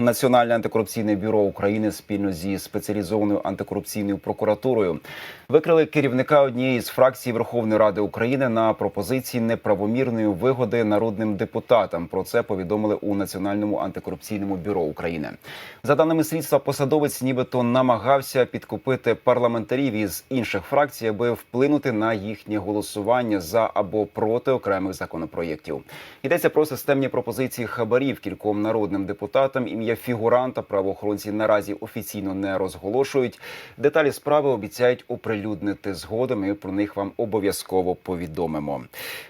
Національне антикорупційне бюро України спільно зі спеціалізованою антикорупційною прокуратурою викрили керівника однієї з фракцій Верховної Ради України на пропозиції неправомірної вигоди народним депутатам. Про це повідомили у Національному антикорупційному бюро України. За даними слідства, посадовець нібито намагався підкупити парламентарів із інших фракцій, аби вплинути на їхнє голосування за або проти окремих законопроєктів. Йдеться про системні пропозиції хабарів кільком народним депутатам. Ім'я фігуранта правоохоронці наразі офіційно не розголошують. Деталі справи обіцяють оприлюднити згодом. і про них вам обов'язково повідомимо.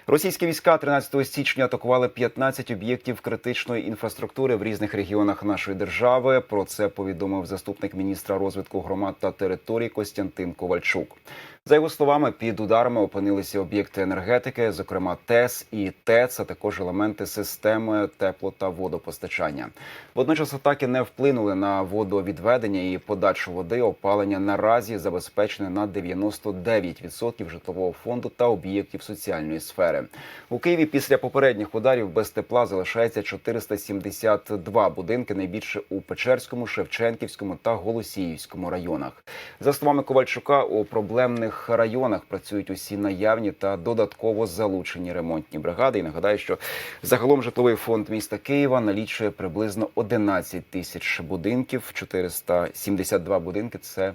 Російські війська 13 січня атакували 15 об'єктів критичної інфраструктури в різних регіонах нашої держави. Про це повідомив заступник міністра розвитку громад та територій Костянтин Ковальчук. За його словами, під ударами опинилися об'єкти енергетики, зокрема ТЕС і ТЕЦ, а також елементи системи тепло та водопостачання. Водночас атаки не вплинули на водовідведення і подачу води. Опалення наразі забезпечене на 99% житлового фонду та об'єктів соціальної сфери. У Києві після попередніх ударів без тепла залишається 472 будинки, найбільше у Печерському, Шевченківському та Голосіївському районах. За словами Ковальчука, у проблемних районах працюють усі наявні та додатково залучені ремонтні бригади. І нагадаю, що загалом житловий фонд міста Києва налічує приблизно 11 тисяч будинків. 472 будинки це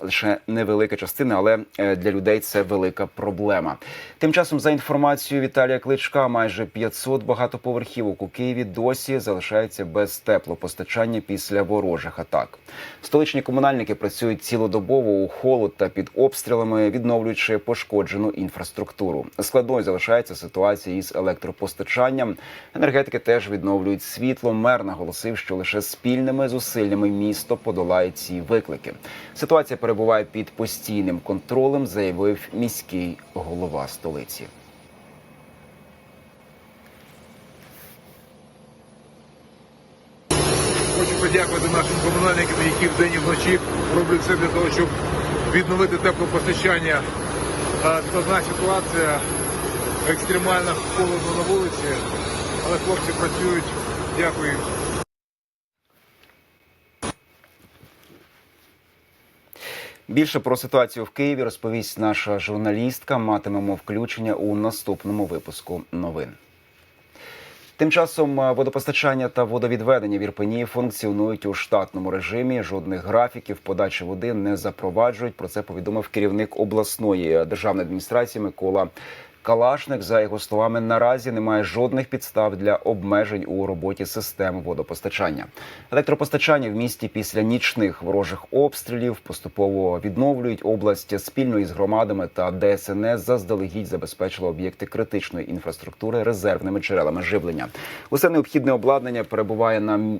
лише невелика частина, але е, для людей це велика проблема. Тим часом, за інформацією Віталія Кличка, майже 500 багатоповерхівок у Києві досі залишаються без теплопостачання після ворожих атак. Столичні комунальники працюють цілодобово у холод та під обстрілами, відновлюючи пошкоджену інфраструктуру. Складною залишається ситуація із електропостачанням. Енергетики теж відновлюють світло. Мер наголосив, що лише спільними зусиллями місто подолає ці виклики. Ситуація перебуває під постійним контролем, заявив міський голова столиці. Хочу подякувати нашим комунальникам, які вдень і вночі роблять все для того, щоб відновити теплопостачання. Е, Складна ситуація, екстремально холодно на вулиці, але хлопці працюють. Дякую. Більше про ситуацію в Києві розповість наша журналістка. Матимемо включення у наступному випуску новин. Тим часом е, водопостачання та водовідведення в Ірпені функціонують у штатному режимі. Жодних графіків подачі води не запроваджують. Про це повідомив керівник обласної державної адміністрації Микола. Калашник, за його словами, наразі немає жодних підстав для обмежень у роботі системи водопостачання. Електропостачання в місті після нічних ворожих обстрілів поступово відновлюють область спільно із громадами та ДСНС заздалегідь забезпечила об'єкти критичної інфраструктури резервними джерелами живлення. Усе необхідне обладнання перебуває на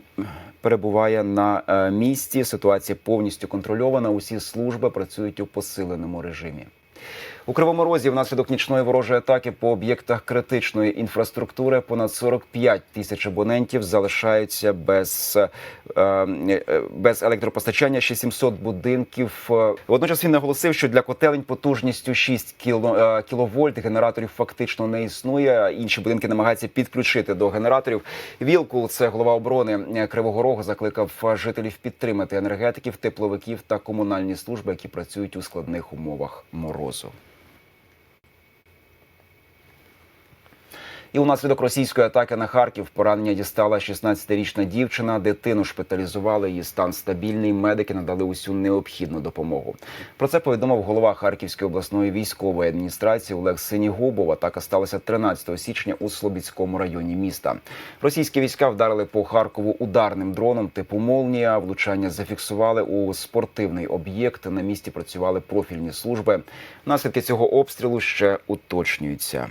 перебуває на е, місці. Ситуація повністю контрольована. Усі служби працюють у посиленому режимі. У Кривому Розі внаслідок нічної ворожої атаки по об'єктах критичної інфраструктури понад 45 тисяч абонентів залишаються без, е, е, без електропостачання. Ще 700 будинків. Е, Водночас він наголосив, що для котелень потужністю 6 кіло, кіловольт генераторів фактично не існує. Інші будинки намагаються підключити до генераторів. Вілкул, це голова оборони Кривого Рогу, закликав жителів підтримати енергетиків, тепловиків та комунальні служби, які працюють у складних умовах морозу. І унаслідок російської атаки на Харків поранення дістала 16-річна дівчина. Дитину шпиталізували. Її стан стабільний. Медики надали усю необхідну допомогу. Про це повідомив голова Харківської обласної військової адміністрації Олег Синігубов. Атака сталася 13 січня у Слобідському районі міста. Російські війська вдарили по Харкову ударним дроном типу Молнія. Влучання зафіксували у спортивний об'єкт. На місці працювали профільні служби. Наслідки цього обстрілу ще уточнюються.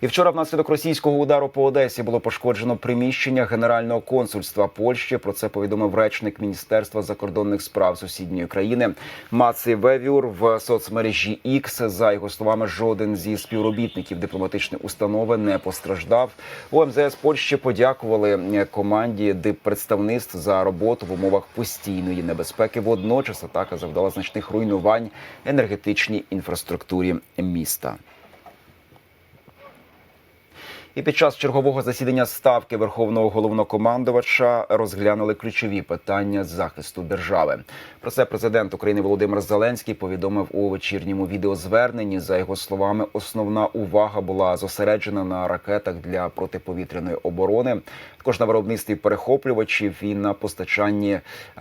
І вчора, внаслідок російського удару по Одесі, було пошкоджено приміщення Генерального консульства Польщі. Про це повідомив речник Міністерства закордонних справ сусідньої країни Маці Вевюр в соцмережі X. За його словами, жоден зі співробітників дипломатичної установи не постраждав. У МЗС Польщі подякували команді диппредставництв за роботу в умовах постійної небезпеки. Водночас атака завдала значних руйнувань енергетичній інфраструктурі міста. І під час чергового засідання ставки верховного головнокомандувача розглянули ключові питання захисту держави. Про це президент України Володимир Зеленський повідомив у вечірньому відеозверненні. За його словами, основна увага була зосереджена на ракетах для протиповітряної оборони, також на виробництві перехоплювачів і на постачанні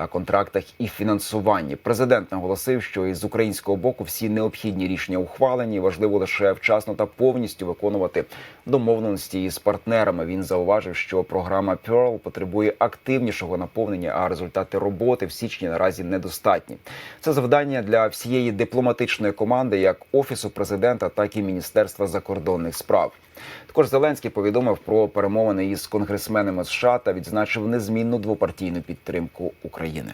контрактах і фінансуванні. Президент наголосив, що із українського боку всі необхідні рішення ухвалені. Важливо лише вчасно та повністю виконувати домовленості із партнерами. Він зауважив, що програма Pearl потребує активнішого наповнення, а результати роботи в січні наразі недостатні. Це завдання для всієї дипломатичної команди, як офісу президента, так і міністерства закордонних справ. Також Зеленський повідомив про перемовини із конгресменами США та відзначив незмінну двопартійну підтримку України.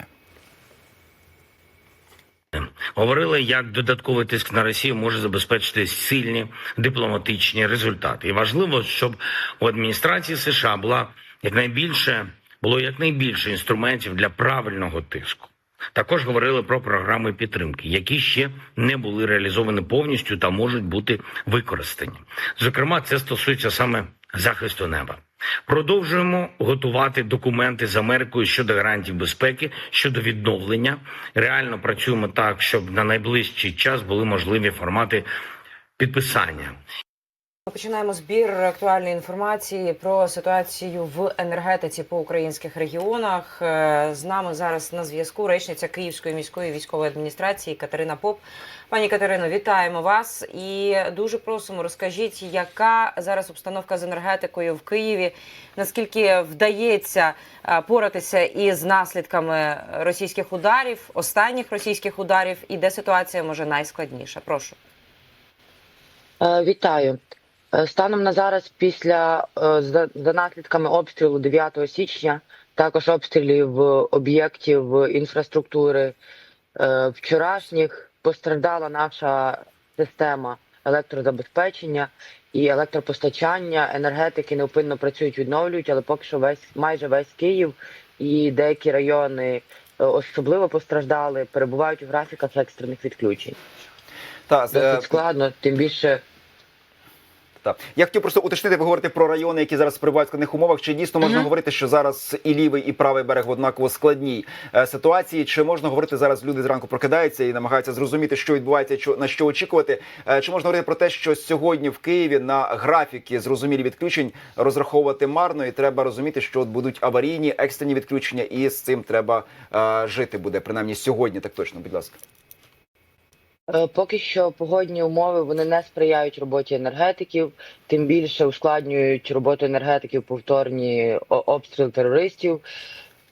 Говорили, як додатковий тиск на Росію може забезпечити сильні дипломатичні результати. І важливо, щоб у адміністрації США була якнайбільше було якнайбільше інструментів для правильного тиску. Також говорили про програми підтримки, які ще не були реалізовані повністю та можуть бути використані. Зокрема, це стосується саме захисту неба. Продовжуємо готувати документи з Америкою щодо гарантій безпеки, щодо відновлення. Реально працюємо так, щоб на найближчий час були можливі формати підписання. Починаємо збір актуальної інформації про ситуацію в енергетиці по українських регіонах. Е, З нами зараз на зв'язку речниця Київської міської військової адміністрації Катерина Поп. Пані Катерино, вітаємо вас і дуже просимо розкажіть, яка зараз обстановка з енергетикою в Києві. Наскільки вдається е, поратися із наслідками російських ударів, останніх російських ударів, і де ситуація може найскладніша? Прошу. Е, Вітаю. Е, Станом на зараз, після е, за, за наслідками обстрілу 9 січня, також обстрілів об'єктів інфраструктури е, вчорашніх постраждала наша система електрозабезпечення і електропостачання. Енергетики неупинно працюють, відновлюють, але поки що весь майже весь Київ і деякі райони особливо постраждали, перебувають у графіках екстрених відключень. Та Досить складно, тим більше. Так. Я хотів просто уточнити, ви говорите про райони, які зараз перебувають в складних умовах. Чи дійсно можна Мгм. говорити, що зараз і лівий, і правий берег в однаково складній е, ситуації? Чи можна говорити зараз? Люди зранку прокидаються і намагаються зрозуміти, що відбувається, що- на що очікувати? Е, Чи можна говорити про те, що сьогодні в Києві на графіки зрозумілі відключень розраховувати марно, і треба розуміти, що от будуть аварійні екстрені відключення, і з цим треба е, жити буде принаймні сьогодні. Так точно, будь ласка. Е, Поки що погодні умови вони не сприяють роботі енергетиків, тим більше ускладнюють роботу енергетиків повторні о- обстріли терористів.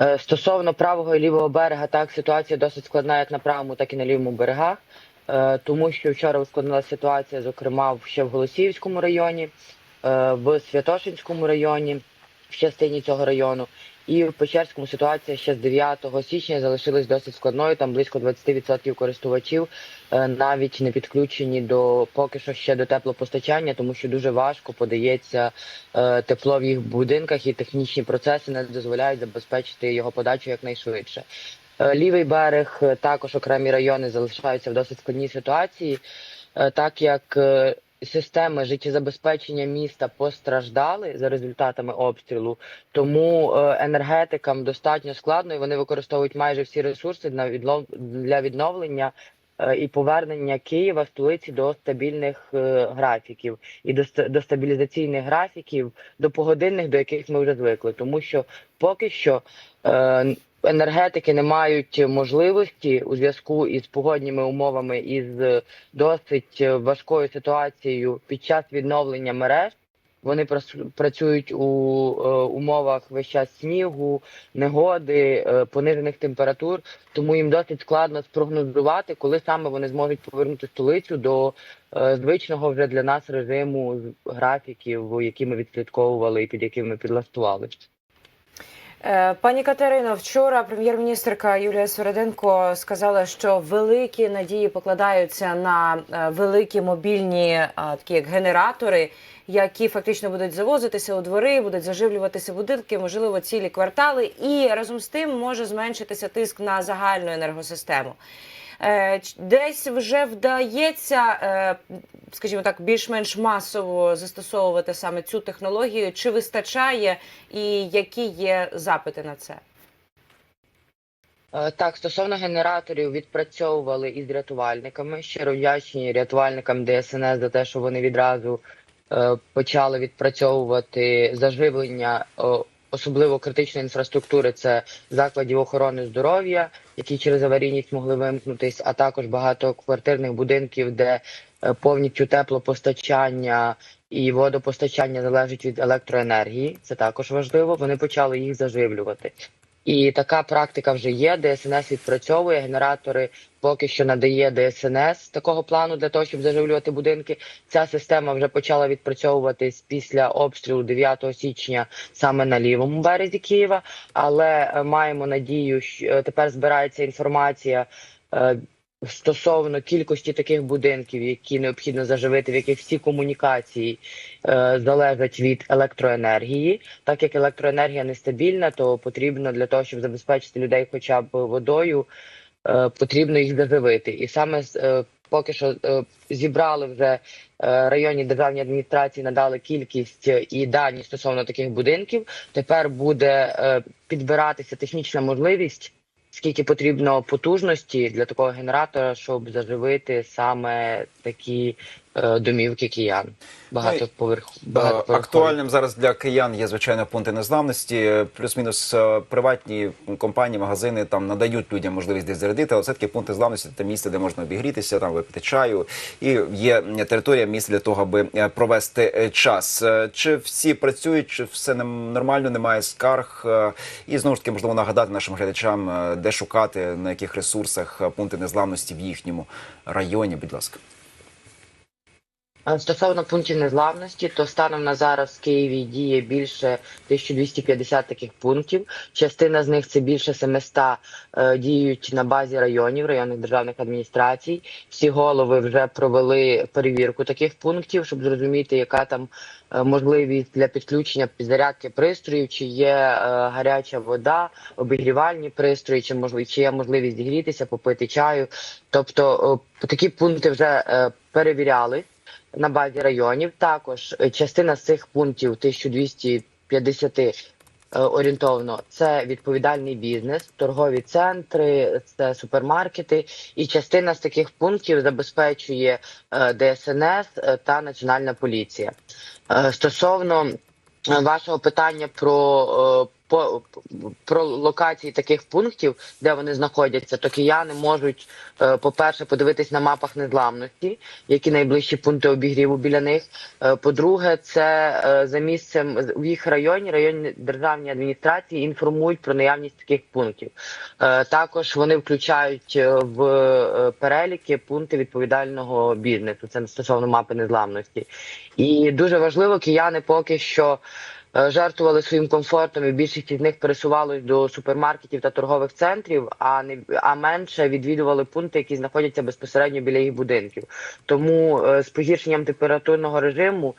Е, Стосовно правого і лівого берега, так ситуація досить складна як на правому, так і на лівому берегах, Е, тому що вчора ускладнилася ситуація, зокрема ще в Голосіївському районі, в Святошинському районі, в частині цього району. І в Печерському ситуація ще з 9 січня залишилась досить складною. Там близько 20% користувачів е, навіть не підключені до поки що ще до теплопостачання, тому що дуже важко подається е, тепло в їх будинках, і технічні процеси не дозволяють забезпечити його подачу якнайшвидше. Е, Лівий берег також окремі райони залишаються в досить складній ситуації, так як системи життєзабезпечення міста постраждали за результатами обстрілу, тому е, енергетикам достатньо складно і вони використовують майже всі ресурси для відновлення е, і повернення Києва столиці до стабільних е, графіків і до, до стабілізаційних графіків, до погодинних, до яких ми вже звикли, тому що поки що. Енергетики не мають можливості у зв'язку із погодніми умовами із е, досить е, важкою ситуацією під час відновлення мереж. Вони працюють у е, умовах весь час снігу, негоди, понижених температур, тому їм досить складно спрогнозувати, коли саме вони зможуть повернути столицю до звичного вже для нас режиму графіків, які ми відслідковували і під якими ми підлаштували. Е, Пані Катерино, вчора прем'єр-міністрка Юлія Свереденко сказала, що великі надії покладаються на е, великі мобільні е, такі як генератори, які фактично будуть завозитися у двори, будуть заживлюватися будинки, можливо, цілі квартали, і разом з тим може зменшитися тиск на загальну енергосистему. Десь вже вдається, скажімо так, більш-менш масово застосовувати саме цю технологію. Чи вистачає і які є запити на це? Е, Так, стосовно генераторів відпрацьовували із рятувальниками. Щиро вдячні рятувальникам ДСНС за те, що вони відразу е, почали відпрацьовувати заживлення, особливо критичної інфраструктури, це закладів охорони здоров'я, які через аварійність могли вимкнутись, а також багатоквартирних будинків, де е, повністю теплопостачання і водопостачання залежить від електроенергії. Це також важливо. Вони почали їх заживлювати. І така практика вже є. ДСНС відпрацьовує генератори. Поки що надає ДСНС такого плану для того, щоб заживлювати будинки. Ця система вже почала відпрацьовуватись після обстрілу 9 січня саме на лівому березі Києва. Але е, маємо надію, що е, тепер збирається інформація. Стосовно кількості таких будинків, які необхідно заживити, в яких всі комунікації е, залежать від електроенергії, так як електроенергія нестабільна, то потрібно для того, щоб забезпечити людей хоча б водою, е, потрібно їх заживити. І саме е, поки що е, зібрали вже е, районні державні адміністрації, надали кількість е, і дані стосовно таких будинків. Тепер буде е, підбиратися технічна можливість. Скільки потрібно потужності для такого генератора, щоб заживити саме такі домівки киян? Багатоповерх... Е. Актуальним зараз для киян є звичайно пункти незламності. Плюс-мінус е, приватні компанії, магазини там надають людям можливість десь зарядити, але все таки пункти незламності це місце, де можна обігрітися, там випити чаю. І є територія місце для того, аби е, провести е, час. Е, Чи всі працюють, чи все нормально, немає скарг? Е, І знову ж таки можливо нагадати нашим глядачам, е, де шукати на яких ресурсах е, пункти незламності в їхньому районі. Будь ласка. Стосовно пунктів незламності, то станом на зараз в Києві діє більше 1250 таких пунктів. Частина з них це більше 700 е, діють на базі районів, районних державних адміністрацій. Всі голови вже провели перевірку таких пунктів, щоб зрозуміти, яка там е, можливість для підключення підзарядки пристроїв, чи є е, гаряча вода, обігрівальні пристрої, чи можливо, чи є можливість зігрітися, попити чаю. Тобто такі пункти вже перевіряли на базі районів. Також е, частина з цих пунктів 1250 е, орієнтовно це відповідальний бізнес, торгові центри, це супермаркети, і частина з таких пунктів забезпечує е, ДСНС та Національна поліція. Стосовно вашого питання про, по, про локації таких пунктів, де вони знаходяться, то кияни можуть, е, по-перше, подивитись на мапах незламності, які найближчі пункти обігріву біля них. Е, По-друге, це е, за місцем в їх районі, районні державні адміністрації інформують про наявність таких пунктів. Також вони включають в переліки пункти відповідального бізнесу. Це стосовно мапи незламності. І дуже важливо, кияни поки що. Е, Жертвували своїм комфортом, і більшість із них пересувалось до супермаркетів та торгових центрів, а не а менше відвідували пункти, які знаходяться безпосередньо біля їх будинків. Тому е, з погіршенням температурного режиму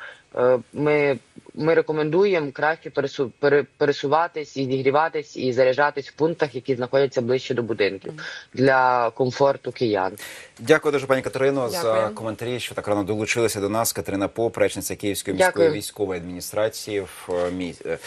ми, ми рекомендуємо краще пересу, пере, пересуватись і зігріватись і заряджатись в пунктах, які знаходяться ближче до будинків для комфорту киян. Дякую дуже, пані Катерино, за коментарі, що так рано долучилися до нас. Катерина Поп, речниця Київської міської Дякую. військової адміністрації в е, мі- е,